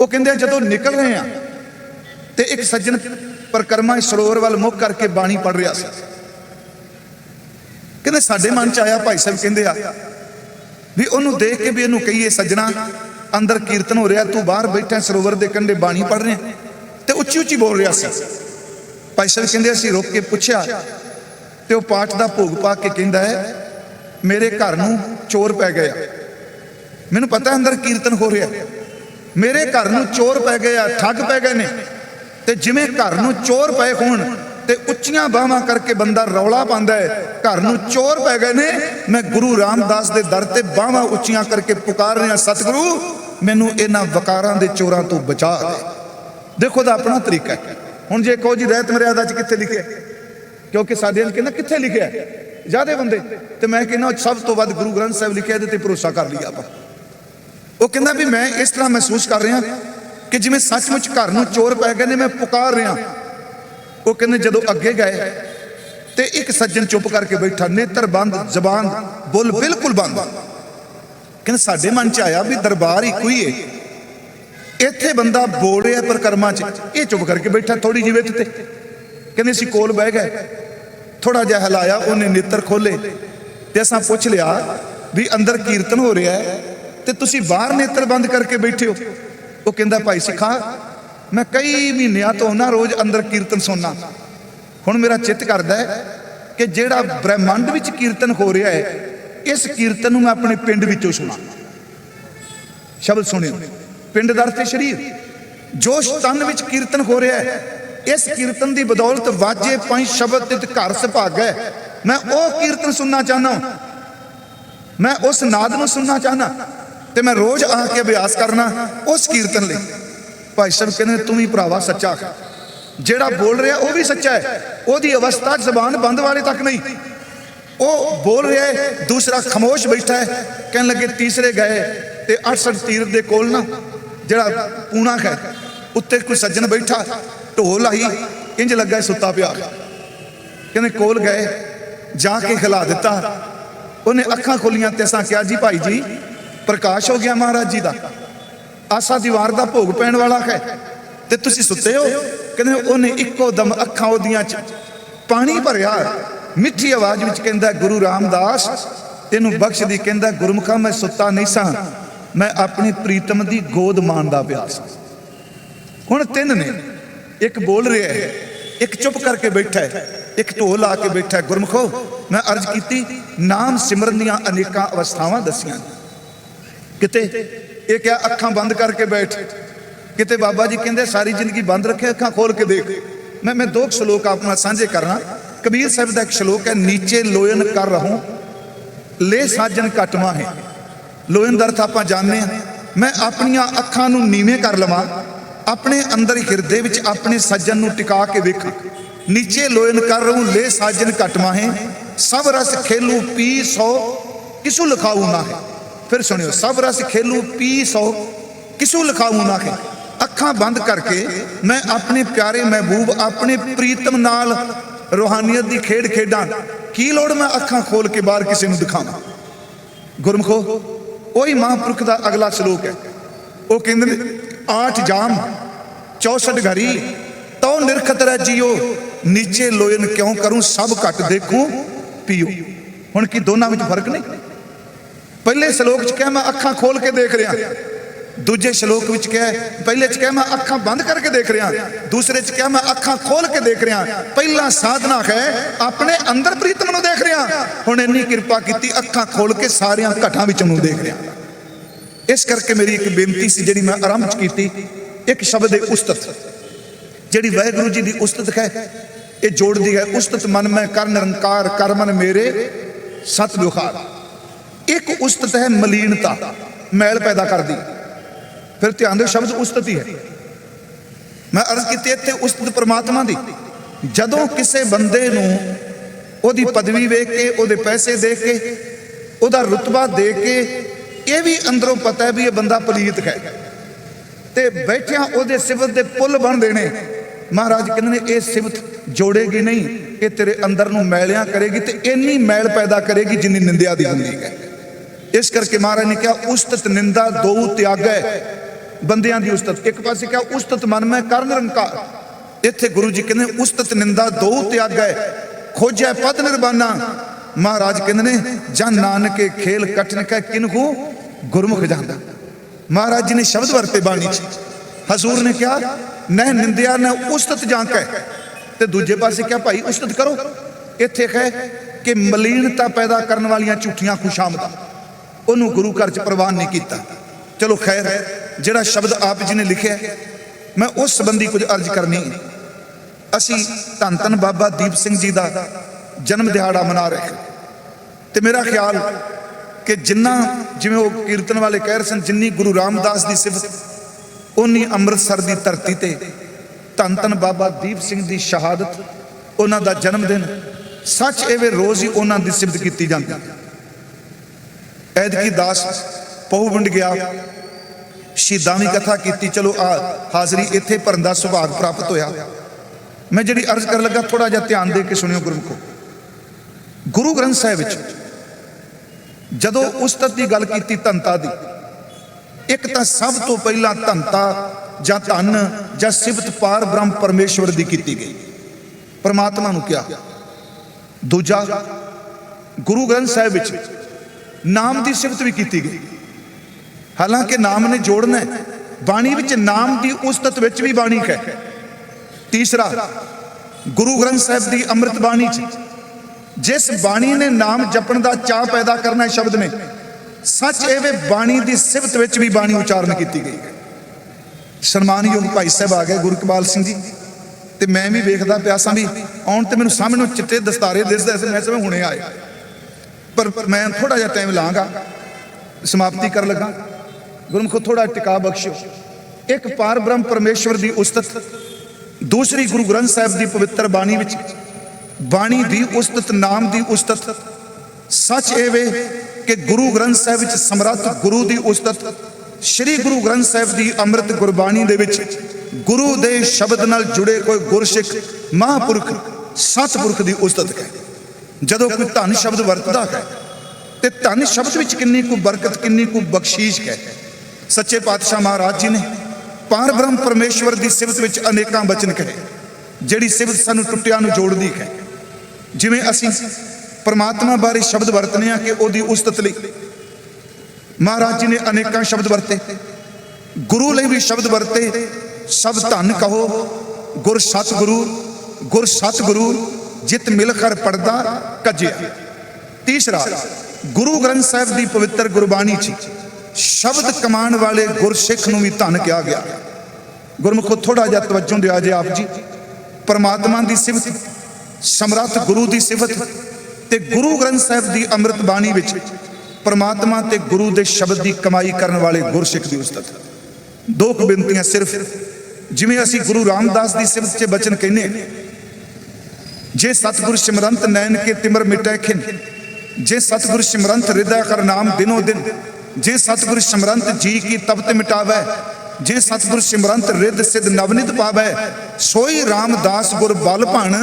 ਉਹ ਕਹਿੰਦੇ ਜਦੋਂ ਨਿਕਲ ਰਹੇ ਆ, ਤੇ ਇੱਕ ਸੱਜਣ ਪਰਕਰਮਾ ਸਰੋਵਰ ਵੱਲ ਮੁੱਖ ਕਰਕੇ ਬਾਣੀ ਪੜ ਰਿਹਾ ਸੀ। ਕਹਿੰਦੇ ਸਾਡੇ ਮਨ ਚ ਆਇਆ ਭਾਈ ਸਾਹਿਬ ਕਹਿੰਦੇ ਆ ਵੀ ਉਹਨੂੰ ਦੇਖ ਕੇ ਵੀ ਇਹਨੂੰ ਕਹੀਏ ਸੱਜਣਾ, ਅੰਦਰ ਕੀਰਤਨ ਹੋ ਰਿਹਾ, ਤੂੰ ਬਾਹਰ ਬੈਠਾ ਸਰੋਵਰ ਦੇ ਕੰਢੇ ਬਾਣੀ ਪੜ ਰਿਹਾ ਤੇ ਉੱਚੀ ਉੱਚੀ ਬੋਲ ਰਿਹਾ ਸੀ। ਭਾਈ ਸਾਹਿਬ ਕਹਿੰਦੇ ਅਸੀਂ ਰੁਕ ਕੇ ਪੁੱਛਿਆ ਤੇ ਉਹ ਪਾਠ ਦਾ ਭੋਗ ਪਾ ਕੇ ਕਹਿੰਦਾ ਹੈ, ਮੇਰੇ ਘਰ ਨੂੰ ਚੋਰ ਪੈ ਗਿਆ। ਮੈਨੂੰ ਪਤਾ ਅੰਦਰ ਕੀਰਤਨ ਹੋ ਰਿਹਾ ਮੇਰੇ ਘਰ ਨੂੰ ਚੋਰ ਪੈ ਗਏ ਆ, ਠੱਗ ਪੈ ਗਏ ਨੇ। ਤੇ ਜਿਵੇਂ ਘਰ ਨੂੰ ਚੋਰ ਪਏ ਹੋਣ ਤੇ ਉੱਚੀਆਂ ਬਾਹਾਂ ਕਰਕੇ ਬੰਦਾ ਰੌਲਾ ਪਾਉਂਦਾ ਹੈ। ਘਰ ਨੂੰ ਚੋਰ ਪੈ ਗਏ ਨੇ। ਮੈਂ ਗੁਰੂ ਰਾਮਦਾਸ ਦੇ ਦਰ ਤੇ ਬਾਹਾਂ ਉੱਚੀਆਂ ਕਰਕੇ ਪੁਕਾਰ ਰਿਹਾ, ਸਤਿਗੁਰੂ, ਮੈਨੂੰ ਇਹਨਾਂ ਵਕਾਰਾਂ ਦੇ ਚੋਰਾਂ ਤੋਂ ਬਚਾ ਦੇ। ਦੇਖੋ ਦਾ ਆਪਣਾ ਤਰੀਕਾ ਹੈ। ਹੁਣ ਜੇ ਕਹੋ ਜੀ, ਰਹਿਤ ਮਰਿਆਦਾ ਚ ਕਿੱਥੇ ਲਿਖਿਆ ਕਿਉਂਕਿ ਸਾਡੇ ਨਾਲ ਕਹਿੰਦਾ, ਕਿੱਥੇ ਲਿਖਿਆ ਹੈ? ਜ਼ਿਆਦੇ ਬੰਦੇ। ਤੇ ਮੈਂ ਕਹਿੰਦਾ ਸਭ ਤੋਂ ਵੱਧ ਗੁਰੂ ਗ੍ਰੰਥ ਸਾਹਿਬ ਲਿਖਿਆ, ਇਹਦੇ ਤੇ ਭਰੋਸਾ ਕਰ ਲਿਆ ਆਪਾਂ। ਉਹ ਕਹਿੰਦਾ ਵੀ ਮੈਂ ਇਸ ਤਰ੍ਹਾਂ ਮਹਿਸੂਸ ਕਰ ਰਿਹਾ ਕਿ ਜਿਵੇਂ ਸੱਚਮੁੱਚ ਘਰ ਨੂੰ ਚੋਰ ਪੈ ਗਏ ਨੇ, ਮੈਂ ਪੁਕਾਰ ਰਿਹਾ। ਉਹ ਕਹਿੰਦੇ ਜਦੋਂ ਅੱਗੇ ਗਏ ਤੇ ਇੱਕ ਸੱਜਣ ਚੁੱਪ ਕਰਕੇ ਬੈਠਾ, ਨੇਤਰ ਬੰਦ, ਜ਼ਬਾਨ ਬੁੱਲ ਬਿਲਕੁਲ ਬੰਦ। ਕਹਿੰਦੇ ਸਾਡੇ ਮਨ ਚ ਆਇਆ ਵੀ ਦਰਬਾਰ ਇੱਕੋ ਹੀ ਹੈ ਇੱਥੇ ਬੰਦਾ ਬੋਲ ਰਿਹਾ ਪਰ ਕਰਮਾਂ ਚ, ਇਹ ਚੁੱਪ ਕਰਕੇ ਬੈਠਾ ਥੋੜੀ ਜਿਹੀ ਵਿੱਚ ਤੇ। ਕਹਿੰਦੇ ਅਸੀਂ ਕੋਲ ਬਹਿ ਗਏ ਥੋੜਾ ਜਿਹਾ ਹਲਾਇਆ, ਉਹਨੇ ਨੇਤਰ ਖੋਲੇ ਤੇ ਅਸਾਂ ਪੁੱਛ ਲਿਆ ਵੀ ਅੰਦਰ ਕੀਰਤਨ ਹੋ ਰਿਹਾ ਹੈ ਤੇ ਤੁਸੀਂ ਬਾਹਰ ਨੇਤਰ ਬੰਦ ਕਰਕੇ ਬੈਠੇ ਹੋ। ਉਹ ਕਹਿੰਦਾ, ਭਾਈ ਸਿੱਖਾ ਮੈਂ ਕਈ ਮਹੀਨਿਆਂ ਤੋਂ ਨਾ ਰੋਜ਼ ਅੰਦਰ ਕੀਰਤਨ ਸੁਣਨਾ। ਹੁਣ ਮੇਰਾ ਚਿੱਤ ਕਰਦਾ ਹੈ ਕਿ ਜਿਹੜਾ ਬ੍ਰਹਿਮੰਡ ਵਿੱਚ ਕੀਰਤਨ ਹੋ ਰਿਹਾ ਹੈ, ਇਸ ਕੀਰਤਨ ਨੂੰ ਮੈਂ ਆਪਣੇ ਪਿੰਡ ਵਿੱਚੋਂ ਸੁਣਾ। ਸ਼ਬਦ ਸੁਣਿਓ। ਪਿੰਡ ਦਰ ਤੇ ਸ਼ਰੀਰ। ਜੋਸ਼ ਤਨ ਵਿੱਚ ਕੀਰਤਨ ਹੋ ਰਿਹਾ ਹੈ, ਇਸ ਕੀਰਤਨ ਦੀ ਬਦੌਲਤ ਵਾਜੇ ਪੰਜ ਸ਼ਬਦ ਤਿਤ ਘਰ ਸੁਭਾਗੈ ਮੈਂ ਉਹ ਕੀਰਤਨ ਸੁਣਨਾ ਚਾਹਨਾ ਮੈਂ ਉਸ ਨਾਦ ਨੂੰ ਸੁਣਨਾ ਚਾਹਨਾ ਤੇ ਮੈਂ ਰੋਜ਼ ਆ ਕੇ ਅਭਿਆਸ ਕਰਨਾ ਉਸ ਕੀਰਤਨ ਲਈ। ਭਾਈ ਸਾਹਿਬ ਕਹਿੰਦੇ ਤੂੰ ਵੀ ਭਰਾਵਾ ਸੱਚਾ ਹੈ। ਜਿਹੜਾ ਬੋਲ ਰਿਹਾ ਉਹ ਵੀ ਸੱਚਾ ਹੈ। ਉਹਦੀ ਅਵਸਥਾ ਜ਼ਬਾਨ ਬੰਦ ਵਾਲੇ ਤੱਕ ਨਹੀਂ। ਉਹ ਬੋਲ ਰਿਹਾ ਹੈ, ਦੂਸਰਾ ਖਾਮੋਸ਼ ਬੈਠਾ ਹੈ, ਕਹਿਣ ਲੱਗੇ ਤੀਸਰੇ ਗਏ ਤੇ 68 ਤੀਰ ਦੇ ਕੋਲ ਨਾ ਜਿਹੜਾ ਪੂਣਾ ਹੈ ਉੱਤੇ ਕੋਈ ਸੱਜਣ ਬੈਠਾ, ਢੋਲ ਆਈ ਇੰਜ ਲੱਗਾ ਸੁੱਤਾ ਪਿਆ। ਕਹਿੰਦੇ ਕੋਲ ਗਏ, ਜਾ ਕੇ ਖਿਲਾ ਦਿੱਤਾ। ਉਹਨੇ ਅੱਖਾਂ ਖੋਲੀਆਂ ਤੇ ਅਸਾਂ ਕਿਹਾ, ਜੀ ਭਾਈ ਜੀ, ਪ੍ਰਕਾਸ਼ ਹੋ ਗਿਆ ਮਹਾਰਾਜ ਜੀ ਦਾ। ਆਸਾ ਦੀਵਾਰ ਦਾ ਭੋਗ ਪੈਣ ਵਾਲਾ ਹੈ। ਤੇ ਤੁਸੀਂ ਸੁੱਤੇ ਹੋ? ਕਹਿੰਦੇ ਉਹਨੇ ਇੱਕੋ ਦਮ ਅੱਖਾਂ ਉਹਦੀਆਂ ਚ ਪਾਣੀ ਭਰਿਆ। ਮਿੱਠੀ ਆਵਾਜ਼ ਵਿੱਚ ਕਹਿੰਦਾ, ਗੁਰੂ ਰਾਮਦਾਸ, ਤੈਨੂੰ ਬਖਸ਼ ਦੀ ਕਹਿੰਦਾ, ਗੁਰਮੁਖਾ, ਮੈਂ ਸੁੱਤਾ ਨਹੀਂ ਸਾਂ। ਮੈਂ ਆਪਣੀ ਪ੍ਰੀਤਮ ਦੀ ਗੋਦ ਮਾਣਦਾ ਪਿਆ ਸਾਂ ਹੁਣ ਤਿੰਨ ਨੇ। ਇੱਕ ਬੋਲ ਰਿਹਾ ਹੈ, ਇੱਕ ਚੁੱਪ ਕਰਕੇ ਬੈਠਾ ਹੈ, ਇੱਕ ਢੋਲ ਲਾ ਕੇ ਬੈਠਾ ਹੈ। ਗੁਰਮਖੋ, ਮੈਂ ਅਰਜ਼ ਕੀਤੀ, ਨਾਮ ਸਿਮਰਨ ਦੀਆਂ ਅਨੇਕਾਂ ਅਵਸਥਾਵਾਂ ਦੱਸੀਆਂ ਕਿਤੇ ਇਹ ਕਿਹਾ, ਅੱਖਾਂ ਬੰਦ ਕਰਕੇ ਬੈਠ। ਕਿਤੇ ਬਾਬਾ ਜੀ ਕਹਿੰਦੇ, ਸਾਰੀ ਜ਼ਿੰਦਗੀ ਬੰਦ ਰੱਖੇ, ਅੱਖਾਂ ਖੋਲ ਕੇ ਦੇਖ। ਮੈਂ ਮੈਂ ਦੋ ਸ਼ਲੋਕ ਆਪ ਨਾਲ ਸਾਂਝੇ ਕਰਨਾ। ਕਬੀਰ ਸਾਹਿਬ ਦਾ ਇੱਕ ਸ਼ਲੋਕ ਹੈ, ਨੀਚੇ ਲੋਇਨ ਕਰ ਰਹੂੰ, ਲੈ ਸਾਜਨ ਕਟਵਾ ਹੈ ਲੋਇਨ ਦਾ ਅਰਥ ਆਪਾਂ ਜਾਣਦੇ ਹਾਂ। ਮੈਂ ਆਪਣੀਆਂ ਅੱਖਾਂ ਨੂੰ ਨੀਵੇਂ ਕਰ ਲਵਾਂ, ਆਪਣੇ ਅੰਦਰ ਹਿਰਦੇ ਵਿੱਚ ਆਪਣੇ ਸੱਜਣ ਨੂੰ ਟਿਕਾ ਕੇ ਵੇਖਾਂ। ਨੀਚੇ ਲੋਇਨ ਕਰ ਰਹੂੰ, ਲੈ ਸਾਜਨ ਕਟਵਾ ਹੈ ਸਭ ਰਸ ਖੇਲੂ, ਪੀ ਸੋ, ਕਿਸੂ ਲਿਖਾਊ ਨਾ ਹੈ ਫਿਰ ਸੁਣਿਓ, ਸਭ ਰਸ ਖੇਲੂ, ਪੀ ਸੋ। ਕਿਸੂ ਲਿਖਾਊ ਨਾ ਹੈ ਅੱਖਾਂ ਬੰਦ ਕਰਕੇ ਮੈਂ ਆਪਣੇ ਪਿਆਰੇ ਮਹਿਬੂਬ, ਆਪਣੇ ਪ੍ਰੀਤਮ ਨਾਲ ਰੋਹਾਨੀਅਤ ਦੀ ਖੇਡ ਖੇਡਾਂ। ਕੀ ਲੋੜ ਮੈਂ ਅੱਖਾਂ ਖੋਲ ਕੇ ਬਾਹਰ ਕਿਸੇ ਨੂੰ ਦਿਖਾਵਾਂ? ਗੁਰਮਖੋ, ਉਹੀ ਮਹਾਂਪੁਰਖ ਦਾ ਅਗਲਾ ਸ਼ਲੋਕ ਹੈ। ਉਹ ਕਹਿੰਦੇ ਨੇ, ਆਠ ਜਾਮ 64 ਘਰੀ ਤਉ ਨਿਰਖਤ ਰਹਿ ਜਿਓ, ਨੀਚੇ ਲੋਇਨ ਕਿਉਂ ਕਰੂੰ, ਸਭ ਘਟ ਦੇਖੂ, ਪੀਓ। ਹੁਣ ਕੀ ਦੋਨਾਂ ਵਿੱਚ ਫ਼ਰਕ ਨਹੀਂ? ਪਹਿਲੇ ਸ਼ਲੋਕ 'ਚ ਕਿਹਾ ਮੈਂ ਅੱਖਾਂ ਖੋਲ ਕੇ ਦੇਖ ਰਿਹਾ। ਦੂਜੇ ਸ਼ਲੋਕ ਵਿੱਚ ਕਿਹਾ, ਪਹਿਲੇ 'ਚ ਕਿਹਾ ਮੈਂ ਅੱਖਾਂ ਬੰਦ ਕਰਕੇ ਦੇਖ ਰਿਹਾ। ਦੂਸਰੇ 'ਚ ਕਿਹਾ ਮੈਂ ਅੱਖਾਂ ਖੋਲ ਕੇ ਦੇਖ ਰਿਹਾ। ਪਹਿਲਾ ਸਾਧਨਾ ਹੈ, ਆਪਣੇ ਅੰਦਰ ਪ੍ਰੀਤਮ ਨੂੰ ਦੇਖ ਰਿਹਾ। ਹੁਣ ਇੰਨੀ ਕਿਰਪਾ ਕੀਤੀ ਅੱਖਾਂ ਖੋਲ ਕੇ ਸਾਰਿਆਂ ਘਟਾਂ ਵਿੱਚ ਨੂੰ ਦੇਖ ਰਿਹਾ। ਇਸ ਕਰਕੇ ਮੇਰੀ ਇੱਕ ਬੇਨਤੀ ਸੀ, ਜਿਹੜੀ ਮੈਂ ਆਰੰਭ 'ਚ ਕੀਤੀ, ਇੱਕ ਸ਼ਬਦ ਹੈ ਉਸਤਤ। ਜਿਹੜੀ ਵਾਹਿਗੁਰੂ ਜੀ ਦੀ ਉਸਤਤ ਹੈ, ਇਹ ਜੋੜਦੀ ਹੈ, ਉਸਤਤ ਮਨ ਮੈਂ ਕਰ ਨਿਰੰਕਾਰ, ਕਰ ਮਨ ਮੇਰੇ, ਸਤ ਵਿਖਾਰ ਇੱਕ ਉਸਤਤ ਹੈ ਮਲੀਨਤਾ, ਮੈਲ ਪੈਦਾ ਕਰਦੀ। ਫਿਰ ਧਿਆਨ ਦਿਓ, ਸ਼ਬਦ ਉਸਤਤ ਹੀ ਹੈ। ਮੈਂ ਅਰਜ਼ ਕੀਤੀ ਇੱਥੇ ਉਸਤਤ ਪ੍ਰਮਾਤਮਾ ਦੀ, ਜਦੋਂ ਕਿਸੇ ਬੰਦੇ ਨੂੰ ਉਹਦੀ ਪਦਵੀ ਵੇਖ ਕੇ, ਉਹਦੇ ਪੈਸੇ ਦੇਖ ਕੇ, ਉਹਦਾ ਰੁਤਬਾ ਦੇਖ ਕੇ, ਇਹ ਵੀ ਅੰਦਰੋਂ ਪਤਾ ਹੈ ਵੀ ਇਹ ਬੰਦਾ ਪਲੀਤ ਹੈ। ਤੇ ਬੈਠਿਆਂ ਉਹਦੇ ਸਿਫਤ ਦੇ ਪੁੱਲ ਬਣ ਦੇਣੇ ਮਹਾਰਾਜ ਕਹਿੰਦੇ ਨੇ, ਇਹ ਸਿਫਤ ਜੋੜੇਗੀ ਨਹੀਂ, ਇਹ ਤੇਰੇ ਅੰਦਰ ਨੂੰ ਮੈਲਿਆਂ ਕਰੇਗੀ ਤੇ ਇੰਨੀ ਮੈਲ ਪੈਦਾ ਕਰੇਗੀ ਜਿੰਨੀ ਨਿੰਦਿਆ ਦੀ ਹੁੰਦੀ ਹੈ। ਇਸ ਕਰਕੇ ਮਹਾਰਾਜ ਨੇ ਕਿਹਾ, ਉਸਤਤ ਨਿੰਦਾ ਦੋ ਤਿਆਗੈ ਬੰਦਿਆਂ ਦੀ ਉਸਤਤ। ਇੱਕ ਪਾਸੇ ਕਿਹਾ, ਉਸਤਤ ਮਨ ਮੈਂ ਕਰ ਨਿਰੰਕਾਰ ਇੱਥੇ ਗੁਰੂ ਜੀ ਕਹਿੰਦੇ, ਉਸਤਤ ਨਿੰਦਾ ਦੋ ਤਿਆਗੈ ਖੋਜੈ ਪਦ ਨਿਰਬਾਨਾ ਮਹਾਰਾਜ ਕਹਿੰਦੇ ਨੇ ਜਨ ਨਾਨਕੇ ਖੇਲ ਕਟਨ ਕੈ ਕਿਨਹੂ ਗੁਰਮੁਖ ਜਾਂਦਾ? ਮਹਾਰਾਜ ਜੀ ਨੇ ਸ਼ਬਦ ਵਰਤੇ ਬਾਣੀ 'ਚ। ਹਜ਼ੂਰ ਨੇ ਕਿਹਾ ਨਹਿ ਨਿੰਦਿਆ, ਨ ਉਸਤਤ ਜਾਂਕੈ ਤੇ ਦੂਜੇ ਪਾਸੇ ਕਿਹਾ, ਭਾਈ, ਉਸਤਤ ਕਰੋ। ਇੱਥੇ ਹੈ ਕਿ ਮਲੀਨਤਾ ਪੈਦਾ ਕਰਨ ਵਾਲੀਆਂ ਝੂਠੀਆਂ ਖੁਸ਼ਾਮਦਾਂ। ਉਹਨੂੰ ਗੁਰੂ ਘਰ 'ਚ ਪ੍ਰਵਾਨ ਨਹੀਂ ਕੀਤਾ। ਚਲੋ ਖੈਰ ਹੈ ਜਿਹੜਾ ਸ਼ਬਦ ਆਪ ਜੀ ਨੇ ਲਿਖਿਆ, ਮੈਂ ਉਸ ਸੰਬੰਧੀ ਕੁਝ ਅਰਜ਼ ਕਰਨੀ ਹੈ। ਅਸੀਂ ਧੰਨ ਧੰਨ ਬਾਬਾ ਦੀਪ ਸਿੰਘ ਜੀ ਦਾ ਜਨਮ ਦਿਹਾੜਾ ਮਨਾ ਰਹੇ ਹਾਂ। ਤੇ ਮੇਰਾ ਖਿਆਲ ਕਿ ਜਿੰਨਾ ਜਿਵੇਂ ਉਹ ਕੀਰਤਨ ਵਾਲੇ ਕਹਿ ਰਹੇ ਸਨ, ਜਿੰਨੀ ਗੁਰੂ ਰਾਮਦਾਸ ਦੀ ਸਿਫਤ ਉਨੀ ਅੰਮ੍ਰਿਤਸਰ ਦੀ ਧਰਤੀ ਤੇ ਧੰਨ ਧੰਨ ਬਾਬਾ ਦੀਪ ਸਿੰਘ ਦੀ ਸ਼ਹਾਦਤ, ਉਹਨਾਂ ਦਾ ਜਨਮ ਦਿਨ, ਸੱਚ ਐਵੇਂ ਰੋਜ਼ ਹੀ ਉਹਨਾਂ ਦੀ ਸਿਫਤ ਕੀਤੀ ਜਾਂਦੀ ਐਦਕੀ ਦਾਸ ਪਹੂ ਵੰਡ ਗਿਆ। ਸ਼ਹੀਦਾਂ ਦੀ ਕਥਾ ਕੀਤੀ, ਚਲੋ ਆ ਹਾਜ਼ਰੀ ਇੱਥੇ ਭਰਨ ਦਾ ਸੁਭਾਗ ਪ੍ਰਾਪਤ ਹੋਇਆ। ਮੈਂ ਜਿਹੜੀ ਅਰਜ਼ ਕਰਨ ਲੱਗਾ ਥੋੜਾ ਜਿਹਾ ਧਿਆਨ ਦੇ ਕੇ ਸੁਣਿਓ ਗੁਰਮੁਖੋ। ਗੁਰੂ ਗ੍ਰੰਥ ਸਾਹਿਬ ਵਿੱਚ ਜਦੋਂ ਉਸਤਤ ਦੀ ਗੱਲ ਕੀਤੀ ਧੰਤਾ ਦੀ, ਇੱਕ ਤਾਂ ਸਭ ਤੋਂ ਪਹਿਲਾਂ ਧੰਤਾ ਜਾਂ ਧਨ ਜਾਂ ਸਿਫਤ ਪਾਰ ਬ੍ਰਹਮ ਪਰਮੇਸ਼ਵਰ ਦੀ ਕੀਤੀ ਗਈ। ਪਰਮਾਤਮਾ ਨੂੰ ਕਿਹਾ। ਦੂਜਾ, ਗੁਰੂ ਗ੍ਰੰਥ ਸਾਹਿਬ ਵਿੱਚ ਨਾਮ ਦੀ ਸਿਫਤ ਵੀ ਕੀਤੀ ਗਈ। ਹਾਲਾਂਕਿ ਨਾਮ ਨੇ ਜੋੜਨਾ ਹੈ। ਬਾਣੀ ਵਿੱਚ ਨਾਮ ਦੀ ਉਸਤਤ ਵਿੱਚ ਵੀ ਬਾਣੀ ਹੈ। ਤੀਸਰਾ, ਗੁਰੂ ਗ੍ਰੰਥ ਸਾਹਿਬ ਦੀ ਅੰਮ੍ਰਿਤ ਬਾਣੀ ਚ, ਜਿਸ ਬਾਣੀ ਨੇ ਨਾਮ ਜਪਣ ਦਾ ਚਾਹ ਪੈਦਾ ਕਰਨਾ ਸ਼ਬਦ ਨੇ, ਸੱਚ ਇਹ ਵੇ ਬਾਣੀ ਦੀ ਸਿਫਤ ਵਿੱਚ ਵੀ ਬਾਣੀ ਉਚਾਰਨ ਕੀਤੀ ਗਈ ਹੈ। ਸਨਮਾਨਯੋਗ ਭਾਈ ਸਾਹਿਬ ਆ ਗਏ ਗੁਰਕਬਾਲ ਸਿੰਘ ਜੀ, ਤੇ ਮੈਂ ਵੀ ਵੇਖਦਾ ਪਿਆ ਸਾਂ ਵੀ ਆਉਣ ਤੇ ਮੈਨੂੰ ਸਾਹਮਣੇ ਚਿੱਟੇ ਦਸਤਾਰੇ ਦਿਸਦੇ ਸੀ ਮੈਂ ਸਮੇਂ ਹੁਣੇ ਆਏ। ਪਰ ਮੈਂ ਥੋੜਾ ਜਿਹਾ ਟਾਈਮ ਲਾਂਗਾ, ਸਮਾਪਤੀ ਕਰਨ ਲੱਗਾ। ਗੁਰਮੁਖੋ ਥੋੜਾ ਟਿਕਾ ਬਖਸ਼ਿਓ। ਇੱਕ ਪਾਰ ਬ੍ਰਹਮ ਪਰਮੇਸ਼ਵਰ ਦੀ ਉਸਤਤ, ਦੂਸਰੀ ਗੁਰੂ ਗ੍ਰੰਥ ਸਾਹਿਬ ਦੀ ਪਵਿੱਤਰ ਬਾਣੀ ਵਿੱਚ, ਬਾਣੀ ਦੀ ਉਸਤਤ ਨਾਮ ਦੀ ਉਸਤਤ। ਸੱਚ ਇਹ ਵੇ ਕਿ ਗੁਰੂ ਗ੍ਰੰਥ ਸਾਹਿਬ ਵਿੱਚ ਸਮਰੱਥ ਗੁਰੂ ਦੀ ਉਸਤਤ, ਸ੍ਰੀ ਗੁਰੂ ਗ੍ਰੰਥ ਸਾਹਿਬ ਦੀ ਅੰਮ੍ਰਿਤ ਗੁਰਬਾਣੀ ਦੇ ਵਿੱਚ ਗੁਰੂ ਦੇ ਸ਼ਬਦ ਨਾਲ ਜੁੜੇ ਕੋਈ ਗੁਰਸਿੱਖ ਮਹਾਂਪੁਰਖ, ਸਤਿਪੁਰਖ ਦੀ ਉਸਤਤ ਹੈ ਜਦੋਂ ਕੋਈ ਧਨ ਸ਼ਬਦ ਵਰਤਦਾ ਹੈ, ਤੇ ਧਨ ਸ਼ਬਦ ਵਿੱਚ ਕਿੰਨੀ ਕੁ ਬਰਕਤ, ਕਿੰਨੀ ਕੁ ਬਖਸ਼ੀਸ਼ ਹੈ। ਸੱਚੇ ਪਾਤਸ਼ਾਹ ਮਹਾਰਾਜ ਜੀ ਨੇ ਪਾਰ ਬ੍ਰਹਮ ਪਰਮੇਸ਼ਵਰ ਦੀ ਸਿਫਤ ਵਿੱਚ ਅਨੇਕਾਂ ਬਚਨ ਕਹੇ, ਜਿਹੜੀ ਸਿਫਤ ਸਾਨੂੰ ਟੁੱਟਿਆਂ ਨੂੰ ਜੋੜਦੀ ਹੈ। ਜਿਵੇਂ ਅਸੀਂ ਪਰਮਾਤਮਾ ਬਾਰੇ ਸ਼ਬਦ ਵਰਤਨੇ ਆ ਕਿ ਉਹਦੀ ਉਸਤਤ ਲਈ। ਮਹਾਰਾਜ ਜੀ ਨੇ ਅਨੇਕਾਂ ਸ਼ਬਦ ਵਰਤੇ। ਗੁਰੂ ਲਈ ਵੀ ਸ਼ਬਦ ਵਰਤੇ। ਸਭ ਧੰਨ ਕਹੋ, ਗੁਰ ਸਤਿਗੁਰੂ ਗੁਰ ਸਤਿਗੁਰੂ। ਜਿਤ ਮਿਲ ਕਰ ਪੜਦਾ ਕੱਜਿਆ। ਤੀਸਰਾ, ਗੁਰੂ ਗ੍ਰੰਥ ਸਾਹਿਬ ਦੀ ਪਵਿੱਤਰ ਗੁਰਬਾਣੀ 'ਚ ਸ਼ਬਦ ਕਮਾਣ ਵਾਲੇ ਗੁਰਸਿੱਖ ਨੂੰ ਵੀ ਧੰਨ ਕਿਹਾ ਗਿਆ। ਗੁਰਮੁਖੋ ਥੋੜਾ ਜਿਹਾ ਤਵੱਜੋ ਦਿਆ ਜੇ ਆਪ ਜੀ। ਪਰਮਾਤਮਾ ਦੀ ਸਿਫਤ, ਸਮਰੱਥ ਗੁਰੂ ਦੀ ਸਿਫਤ ਤੇ ਗੁਰੂ ਗ੍ਰੰਥ ਸਾਹਿਬ ਦੀ ਅੰਮ੍ਰਿਤ ਬਾਣੀ ਵਿੱਚ ਪਰਮਾਤਮਾ ਤੇ ਗੁਰੂ ਦੇ ਸ਼ਬਦ ਦੀ ਕਮਾਈ ਕਰਨ ਵਾਲੇ ਗੁਰਸਿੱਖ ਦੀ ਉਸਤਤ। ਦੋ ਕੁ ਬੇਨਤੀਆਂ ਸਿਰਫ, ਜਿਵੇਂ ਅਸੀਂ ਗੁਰੂ ਰਾਮਦਾਸ ਦੀ ਸਿਫਤ 'ਚ ਬਚਨ ਕਹਿੰਦੇ ਜੇ ਸਤਿਗੁਰ ਸਿਮਰੰਤ ਨੈਣ ਕੇ ਤਿਮਰ ਮਿਟੈ ਖਿਨ, ਜੇ ਸਤਿਗੁਰ ਸਿਮਰੰਤ ਹਿਰਦੈ ਕਰ ਨਾਮ ਦਿਨੋ ਦਿਨ, ਜੇ ਸਤਿਗੁਰ ਸਿਮਰੰਤ ਜੀ ਕੀ ਤਪਤ ਮਿਟਾਵੈ, ਜੇ ਸਤਿਗੁਰ ਸਿਮਰੰਤ ਰਿੱਧ ਸਿਧ ਨਵਨਿਤ ਪਾਵੈ, ਸੋਈ ਰਾਮਦਾਸ ਗੁਰ ਬਲ ਭਣ,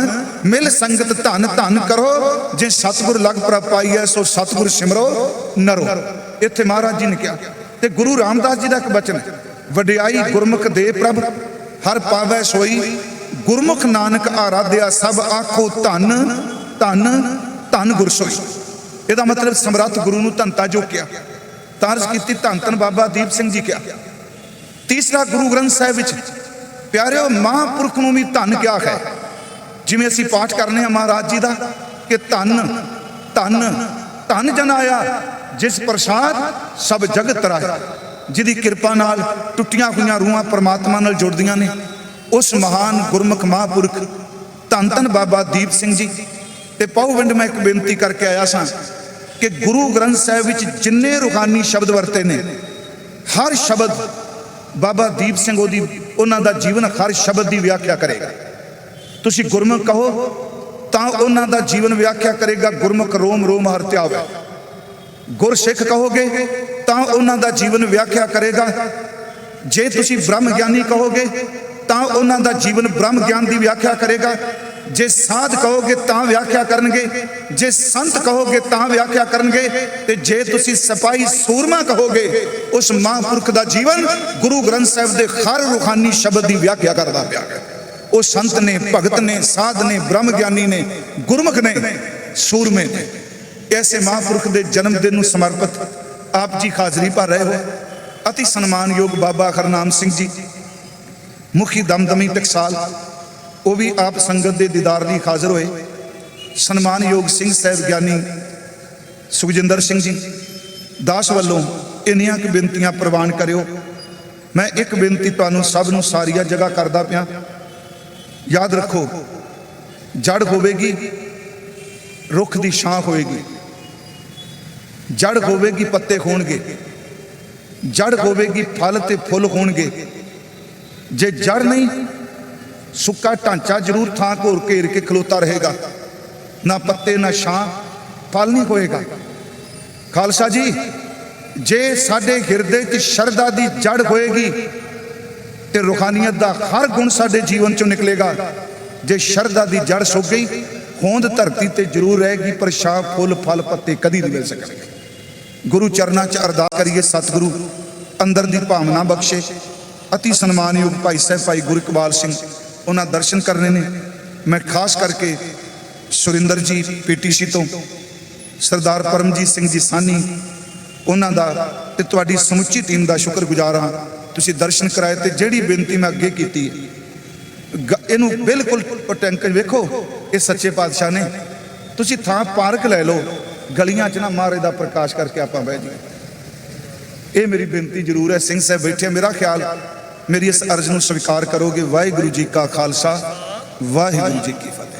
ਮਿਲ ਸੰਗਤ ਧਨ ਧਨ ਕਰੋ, ਜੇ ਸਤਿਗੁਰ ਲਗ ਪ੍ਰਪਾਈਐ ਸੋ ਸਤਿਗੁਰ ਸਿਮਰੋ ਨਰੋ। ਇੱਥੇ ਮਹਾਰਾਜ ਜੀ ਨੇ ਕਿਹਾ, ਤੇ ਗੁਰੂ ਰਾਮਦਾਸ ਜੀ ਦਾ ਇੱਕ ਬਚਨ ਹੈ, ਵਡਿਆਈ ਗੁਰਮੁਖ ਦੇ ਪ੍ਰਭ, ਹਰ ਪਾਵੈ ਸੋਈ ਗੁਰਮੁਖ ਨਾਨਕ ਆਰਾਧਿਆ ਸਭ ਆਖੋ ਧੰਨ ਧੰਨ ਧੰਨ ਗੁਰਸੋਈ ਇਹਦਾ ਮਤਲਬ ਸਮਰੱਥ ਗੁਰੂ ਨੂੰ ਧੰਤਾ ਜੋ ਕਿਹਾ। ਤਾਰਜ ਕੀਤੀ ਧੰਨ ਧੰਨ ਬਾਬਾ ਦੀਪ ਸਿੰਘ ਜੀ ਕਿਹਾ। ਤੀਸਰਾ ਗੁਰੂ ਗ੍ਰੰਥ ਸਾਹਿਬ ਵਿੱਚ, ਪਿਆਰਿਓ ਮਹਾਂਪੁਰਖ ਨੂੰ ਵੀ ਧੰਨ ਕਿਹਾ ਹੈ। ਜਿਵੇਂ ਅਸੀਂ ਪਾਠ ਕਰਨੇ ਆ ਮਹਾਰਾਜ ਜੀ ਦਾ, ਕਿ ਧੰਨ ਧੰਨ ਧੰਨ ਜਨ ਆਇਆ, ਜਿਸ ਪ੍ਰਸਾਦ ਸਭ ਜਗਤ ਰਾਇਆ ਜਿਹਦੀ ਕਿਰਪਾ ਨਾਲ ਟੁੱਟੀਆਂ ਹੋਈਆਂ ਰੂਹਾਂ ਪਰਮਾਤਮਾ ਨਾਲ ਜੁੜਦੀਆਂ ਨੇ। ਉਸ ਮਹਾਨ ਗੁਰਮੁਖ ਮਹਾਂਪੁਰਖ ਧੰਨ ਧੰਨ ਬਾਬਾ ਦੀਪ ਸਿੰਘ ਜੀ। ਤੇ ਪਾਉਵਿੰਡ ਮੈਂ ਇੱਕ ਬੇਨਤੀ ਕਰਕੇ ਆਇਆ ਸਾਂ ਕਿ ਗੁਰੂ ਗ੍ਰੰਥ ਸਾਹਿਬ ਵਿੱਚ ਜਿੰਨੇ ਰੂਹਾਨੀ ਸ਼ਬਦ ਵਰਤੇ ਨੇ, ਹਰ ਸ਼ਬਦ ਬਾਬਾ ਦੀਪ ਸਿੰਘ ਉਹਦੀ, ਉਹਨਾਂ ਦਾ ਜੀਵਨ ਹਰ ਸ਼ਬਦ ਦੀ ਵਿਆਖਿਆ ਕਰੇਗਾ। ਤੁਸੀਂ ਗੁਰਮੁਖ ਕਹੋ, ਤਾਂ ਉਹਨਾਂ ਦਾ ਜੀਵਨ ਵਿਆਖਿਆ ਕਰੇਗਾ, ਗੁਰਮੁਖ ਰੋਮ ਰੋਮ ਹਰ ਧਿਆਵੇ ਗੁਰਸਿੱਖ ਕਹੋਗੇ, ਤਾਂ ਉਹਨਾਂ ਦਾ ਜੀਵਨ ਵਿਆਖਿਆ ਕਰੇਗਾ। ਜੇ ਤੁਸੀਂ ਬ੍ਰਹਮ ਗਿਆਨੀ ਕਹੋਗੇ ਤਾਂ ਉਹਨਾਂ ਦਾ ਜੀਵਨ ਬ੍ਰਹਮ ਗਿਆਨ ਦੀ ਵਿਆਖਿਆ ਕਰੇਗਾ। ਜੇ ਸਾਧ ਕਹੋਗੇ ਤਾਂ ਵਿਆਖਿਆ ਕਰਨਗੇ, ਜੇ ਸੰਤ ਕਹੋਗੇ ਤਾਂ ਵਿਆਖਿਆ ਕਰਨਗੇ, ਤੇ ਜੇ ਤੁਸੀਂ ਸਪਾਈ ਸੂਰਮਾ ਕਹੋਗੇ, ਉਸ ਮਹਾਂਪੁਰਖ ਦਾ ਜੀਵਨ ਗੁਰੂ ਗ੍ਰੰਥ ਸਾਹਿਬ ਦੇ ਹਰ ਰੂਹਾਨੀ ਸ਼ਬਦ ਦੀ ਵਿਆਖਿਆ ਕਰਦਾ ਪਿਆ। ਹੈ ਉਹ ਸੰਤ ਨੇ, ਭਗਤ ਨੇ, ਸਾਧ ਨੇ ਬ੍ਰਹਮ ਗਿਆਨੀ ਨੇ, ਗੁਰਮੁਖ ਨੇ, ਸੂਰਮੇ ਨੇ। ਐਸੇ ਮਹਾਂਪੁਰਖ ਦੇ ਜਨਮ ਦਿਨ ਨੂੰ ਸਮਰਪਿਤ ਆਪ ਜੀ ਹਾਜ਼ਰੀ ਭਰ ਰਹੇ ਹੋ। ਅਤੀ ਸਨਮਾਨਯੋਗ ਬਾਬਾ ਹਰਨਾਮ ਸਿੰਘ ਜੀ। ਮੁਖੀ ਦਮਦਮੀ ਟਕਸਾਲ, ਉਹ ਵੀ ਆਪ ਸੰਗਤ ਦੇ ਦੀਦਾਰ ਲਈ ਹਾਜ਼ਰ ਹੋਏ। ਸਨਮਾਨਯੋਗ ਸਿੰਘ ਸਾਹਿਬ ਗਿਆਨੀ ਸੁਖਜਿੰਦਰ ਸਿੰਘ ਜੀ, ਦਾਸ ਵੱਲੋਂ ਇੰਨੀਆਂ ਕੁ ਬੇਨਤੀਆਂ ਪ੍ਰਵਾਨ ਕਰਿਓ। ਮੈਂ ਇੱਕ ਬੇਨਤੀ ਤੁਹਾਨੂੰ ਸਭ ਨੂੰ ਸਾਰੀਆਂ ਜਗ੍ਹਾ ਕਰਦਾ ਪਿਆ। ਯਾਦ ਰੱਖੋ ਜੜ ਹੋਵੇਗੀ, ਰੁੱਖ ਦੀ ਛਾਂ ਹੋਏਗੀ ਜੜ ਹੋਵੇਗੀ, ਪੱਤੇ ਹੋਣਗੇ। ਜੜ ਹੋਵੇਗੀ, ਫਲ ਤੇ ਫੁੱਲ ਹੋਣਗੇ। ਜੇ ਜੜ ਨਹੀਂ, ਸੁੱਕਾ ਢਾਂਚਾ ਜ਼ਰੂਰ ਥਾਂ ਘੋਰ ਘੇਰ ਕੇ ਖਲੋਤਾ ਰਹੇਗਾ। ਨਾ ਪੱਤੇ, ਨਾ ਛਾਂ, ਫਲ ਨਹੀਂ ਹੋਏਗਾ। ਖਾਲਸਾ ਜੀ, ਜੇ ਸਾਡੇ ਹਿਰਦੇ 'ਚ ਸ਼ਰਧਾ ਦੀ ਜੜ ਹੋਏਗੀ, ਤੇ ਰੁਖਾਨੀਅਤ ਦਾ ਹਰ ਗੁਣ ਸਾਡੇ ਜੀਵਨ 'ਚੋਂ ਨਿਕਲੇਗਾ। ਜੇ ਸ਼ਰਧਾ ਦੀ ਜੜ ਸੁੱਕ ਗਈ, ਹੋਂਦ ਧਰਤੀ ਤੇ ਜ਼ਰੂਰ ਰਹੇਗੀ, ਪਰ ਛਾਂ, ਫੁੱਲ, ਫਲ, ਪੱਤੇ ਕਦੀ ਨਹੀਂ ਮਿਲ ਸਕਣਗੇ। ਗੁਰੂ ਚਰਨਾਂ 'ਚ ਅਰਦਾਸ ਕਰੀਏ, ਸਤਿਗੁਰੂ, ਅੰਦਰ ਦੀ ਭਾਵਨਾ ਬਖਸ਼ੇ। ਅਤੀ ਸਨਮਾਨਯੋਗ ਭਾਈ ਸਾਹਿਬ, ਭਾਈ ਗੁਰਕਬਾਲ ਸਿੰਘ, ਉਹਨਾਂ ਦਰਸ਼ਨ ਕਰਨੇ ਨੇ। ਮੈਂ ਖਾਸ ਕਰਕੇ ਸੁਰਿੰਦਰ ਜੀ ਪੀਟੀਸੀ ਤੋਂ, ਸਰਦਾਰ ਪਰਮਜੀਤ ਸਿੰਘ ਜੀ ਸਾਨੀ, ਉਹਨਾਂ ਦਾ ਤੇ ਤੁਹਾਡੀ ਸਮੁੱਚੀ ਟੀਮ ਦਾ ਸ਼ੁਕਰਗੁਜ਼ਾਰ ਹਾਂ। ਤੁਸੀਂ ਦਰਸ਼ਨ ਕਰਾਏ ਤੇ ਜਿਹੜੀ ਬੇਨਤੀ ਮੈਂ ਅੱਗੇ ਕੀਤੀ ਗ- ਇਹਨੂੰ ਬਿਲਕੁਲ ਪਟੰਕ ਵੇਖੋ, ਇਹ ਸੱਚੇ ਪਾਤਸ਼ਾਹ ਨੇ। ਤੁਸੀਂ ਥਾਂ ਪਾਰਕ ਲੈ ਲਓ, ਗਲੀਆਂ 'ਚ ਨਾ ਮਾਰੇ ਦਾ ਪ੍ਰਕਾਸ਼ ਕਰਕੇ ਆਪਾਂ ਬਹਿ ਜਾਈਏ। ਇਹ ਮੇਰੀ ਬੇਨਤੀ ਜ਼ਰੂਰ ਹੈ, ਸਿੰਘ ਸਾਹਿਬ ਬੈਠੇ ਮੇਰਾ ਖਿਆਲ ਮੇਰੀ ਇਸ ਅਰਜ਼ ਨੂੰ ਸਵੀਕਾਰ ਕਰੋਗੇ। ਵਾਹਿਗੁਰੂ ਜੀ ਕਾ ਖਾਲਸਾ ਵਾਹਿਗੁਰੂ ਜੀ ਕੀ ਫਤਿਹ।